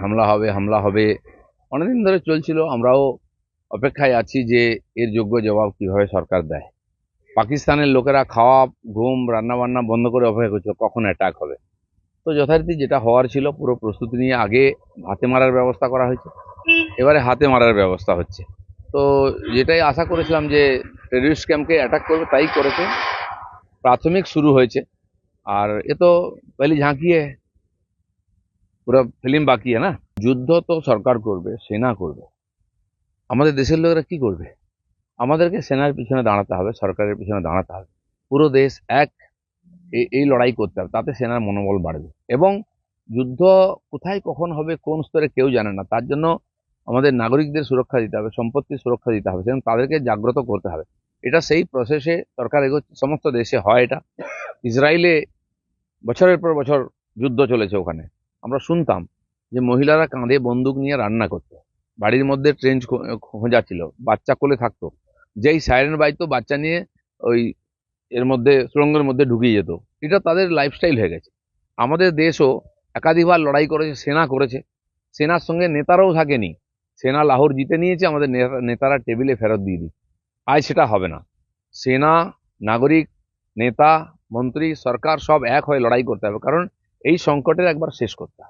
হামলা হবে হামলা হবে। অনেকদিন ধরে চলছিল, আমরাও অপেক্ষায় আছি যে এর যোগ্য জবাব কীভাবে সরকার দেয়। পাকিস্তানের লোকেরা খাওয়া, ঘুম রান্না বান্না বন্ধ করে অপেক্ষা করছিল কখন অ্যাটাক হবে? তো যথারীতি যেটা হওয়ার ছিল, পুরো প্রস্তুতি নিয়ে আগে হাতে মারার ব্যবস্থা করা হয়েছে। এবারে হাতে মারার ব্যবস্থা হচ্ছে। তো যেটাই আশা করেছিলাম যে টেররিস্ট ক্যাম্পকে অ্যাটাক করবে, তাই করেছে। প্রাথমিক শুরু হয়েছে। আর এ তো পহলি ঝাঁকি है পুরো ফিল্ম বাকি है না? যুদ্ধ তো সরকার করবে, সেনা করবে। আমাদের দেশের লোকেরা কি করবে? আমাদেরকে সেনার পিছনে দাঁড়াতে হবে, সরকারের পিছনে দাঁড়াতে হবে। পুরো দেশ এক এই- লড়াই করতে হবে, তাতে সেনার মনোবল বাড়বে। এবং যুদ্ধ কোথায়, কখন হবে, কোন স্তরে কেউ জানে না। তার জন্য আমাদের নাগরিকদের সুরক্ষা দিতে হবে, সম্পত্তির সুরক্ষা দিতে হবে, সেজন্য তাদেরকে জাগ্রত করতে হবে। এটা সেই প্রসেসে সরকার এগোচ্ছে, সমস্ত দেশে হয় এটা। ইসরায়েলে বছরের পর বছর যুদ্ধ চলেছে ওখানে। আমরা শুনতাম যে মহিলারা কাঁধে বন্দুক নিয়ে রান্না করতো। বাড়ির মধ্যে ট্রেঞ্চ খোঁজা ছিল, বাচ্চা কোলে থাকতো। যেই সাইরেন বাজতো বাচ্চা নিয়ে ওই এর মধ্যে সুড়ঙ্গের মধ্যে ঢুকিয়ে যেত। এটা তাদের লাইফস্টাইল হয়ে গেছে। আমাদের দেশও একাধিকবার লড়াই করেছে, সেনা করেছে। সেনার সঙ্গে নেতারাও থাকেনি। সেনা লাহোর জিতে নিয়েছে, আমাদের নেতারা টেবিলে ফেরত দিয়ে দিই আজ সেটা হবে না। সেনা, নাগরিক, নেতা, মন্ত্রী, সরকার সব এক হয়ে লড়াই করতে হবে। কারণ এই সংকটের একবার শেষ করতে হবে।